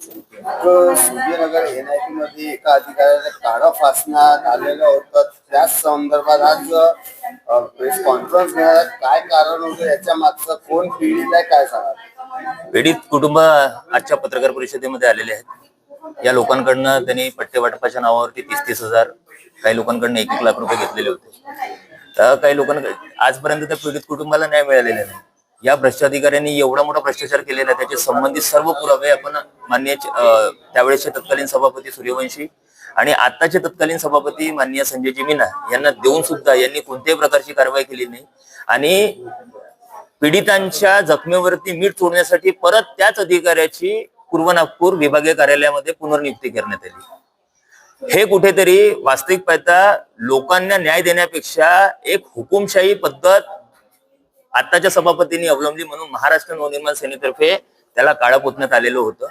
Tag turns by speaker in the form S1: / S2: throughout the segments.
S1: Suryanagar NIT मध्ये एका अधिकाऱ्याने काळं फासण्यात आलेलं होतं. त्याच संदर्भात आज प्रेस कॉन्फरन्स घेण्यात काय कारण होतं याच्या मागचं? कोण पीडित आहे? काय सांगा
S2: पीडित कुटुंब आजच्या पत्रकार परिषदेमध्ये आलेले आहेत. या लोकांकडनं त्यांनी पट्टे वाटपाच्या नावावरती तीस तीस हजार काही लोकांकडनं एक एक लाख रुपये घेतलेले होते. तर काही लोकांकडे आजपर्यंत त्या पीडित कुटुंबाला न्याय मिळालेला नाही. या भ्रष्टाधिकाऱ्यांनी एवढा मोठा भ्रष्टाचार केलेला आहे त्याचे संबंधित सर्व पुरावे आपण मान्य अं, त्यावेळेसचे तत्कालीन सभापती सूर्यवंशी आणि आताचे तत्कालीन सभापती माननीय संजयजी मीना यांना देऊन सुद्धा यांनी कोणत्याही प्रकारची कारवाई केली नाही. आणि पीडितांच्या जखमेवरती मीठ सोडण्यासाठी परत त्याच अधिकाऱ्याची पूर्व नागपूर विभागीय कार्यालयामध्ये पुनर्नियुक्ती करण्यात आली. हे कुठेतरी वास्तविक पाहता लोकांना न्याय देण्यापेक्षा एक हुकुमशाही पद्धत आताच्या सभापतींनी अवलंबली म्हणून महाराष्ट्र नवनिर्माण सेनेतर्फे त्याला काळा पुतण्यात आलेलं होतं.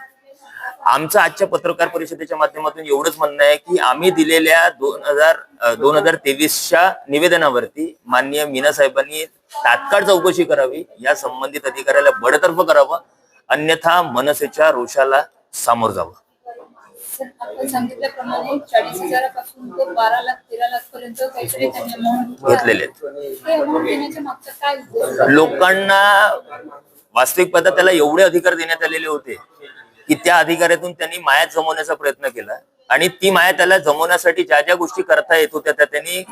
S2: आमचं आजच्या पत्रकार परिषदेच्या माध्यमातून एवढंच म्हणणं आहे की आम्ही दिलेल्या दोन हजार दोन हजार तेवीसच्या निवेदनावरती माननीय मीना साहेबांनी तात्काळ चौकशी करावी या संबंधित अधिकाऱ्याला बडतर्फ करावं अन्यथा मनसेच्या रोषाला सामोर जावं.
S3: सर, आपण सांगितल्याप्रमाणे चाळीस हजारापासून ते बारा लाख तेरा लाख पर्यंत काहीतरी त्यांनी अमाऊंट
S2: घेतलेले? लोकांना वास्तविक पाहता त्याला एवढे अधिकार देण्यात आलेले होते की त्या अधिकाऱ्यातून त्यांनी माया जमवण्याचा प्रयत्न केला. आणि ती माया त्याला जमवण्यासाठी ज्या ज्या गोष्टी करता येत होत्या त्या त्यांनी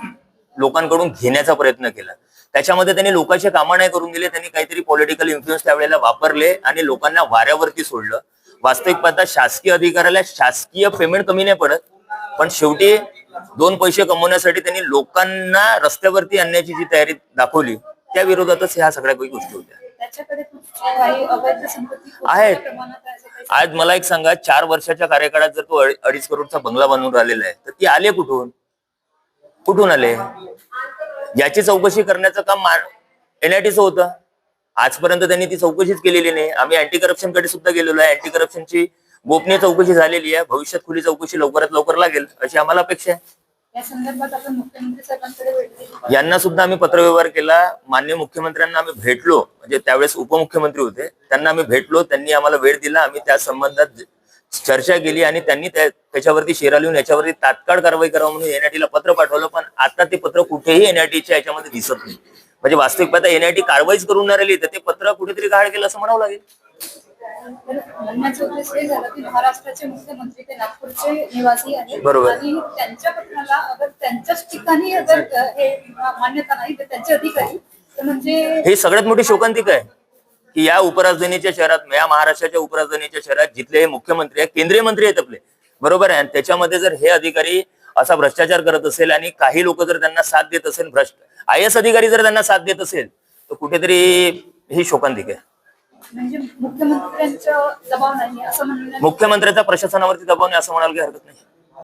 S2: लोकांकडून घेण्याचा प्रयत्न केला. त्याच्यामध्ये त्यांनी लोकांचे कामं नाही करून दिले त्यांनी काहीतरी पॉलिटिकल इन्फ्लुएन्स त्यावेळेला वापरले आणि लोकांना वाऱ्यावरती सोडलं. वास्तविक पाहता शासकीय अधिकाऱ्याला शासकीय पेमेंट कमी नाही पडत पण शेवटी दोन पैसे कमवण्यासाठी त्यांनी लोकांना रस्त्यावरती आणण्याची जी तयारी दाखवली त्या विरोधातच ह्या सगळ्या काही गोष्टी होत्या.
S3: त्याच्याकडे काही अवैध संपत्ती खूप
S2: आहेत.
S3: मोठ्या प्रमाणात आहे असं काही
S2: आज मला एक सांगा चार वर्षाच्या कार्यकाळात जर तो अडी- अडीच करोडचा बंगला बांधून राहिलेला आहे तर ती आले कुठून? कुठून आले? याची चौकशी करण्याचं काम एनआयटीचं होतं. आजपर्यंत त्यांनी ती चौकशीच केलेली नाही. आम्ही अँटी करप्शनकडे सुद्धा गेलेलो आहे. अँटी करप्शनची गोपनीय चौकशी झालेली आहे. भविष्यात खुली चौकशी लवकरात लवकर लागेल अशी आम्हाला अपेक्षा आहे.
S3: या संदर्भात आपण मुख्यमंत्री साहेबांकडे
S2: यांना सुद्धा आम्ही पत्रव्यवहार केला. मान्य मुख्यमंत्र्यांना आम्ही भेटलो. म्हणजे त्यावेळेस उपमुख्यमंत्री होते. त्यांना आम्ही भेटलो. त्यांनी आम्हाला वेळ दिला. आम्ही त्या संबंधात चर्चा केली आणि त्यांनी त्याच्यावरती शेरा लिहून याच्यावरती तात्काळ कारवाई करावं म्हणून एनआयटीला पत्र पाठवलं. पण आता ते पत्र कुठेही एनआयटीच्या याच्यामध्ये दिसत नाही. म्हणजे वास्तविक पाहता एनआयटी कारवाईच करून नाही राहिली तर ते पत्र कुठेतरी गाळ केलं असं म्हणावं लागेल.
S3: हे झाला की महाराष्ट्राचे मुख्यमंत्री ते नागपूरचे निवासी आहेत.
S2: बरोबर.
S3: आणि त्यांच्या पत्राला अगर त्यांच्याच ठिकाणी अगर अ, हे मान्यता नाही तर त्यांचे अधिकारी तर म्हणजे
S2: ही सगळ्यात मोठी शोकांतिका आहे. की या उपराजधानीच्या शहरात या महाराष्ट्राच्या उपराजधानीच्या शहरात जिथले हे मुख्यमंत्री आहेत केंद्रीय मंत्री आहेत आपले. बरोबर आहे. आणि त्याच्यामध्ये जर हे अधिकारी असा भ्रष्टाचार करत असेल आणि काही लोक जर त्यांना साथ देत असेल भ्रष्ट आय एस अधिकारी जर त्यांना साथ देत असेल तर कुठेतरी ही शोकांतिका आहे.
S3: म्हणजे मुख्यमंत्र्यांचा दबाव नाही असं म्हणणं
S2: मुख्यमंत्र्याचा प्रशासनावरती दबाव नाही असं म्हणायला काही हरकत नाही.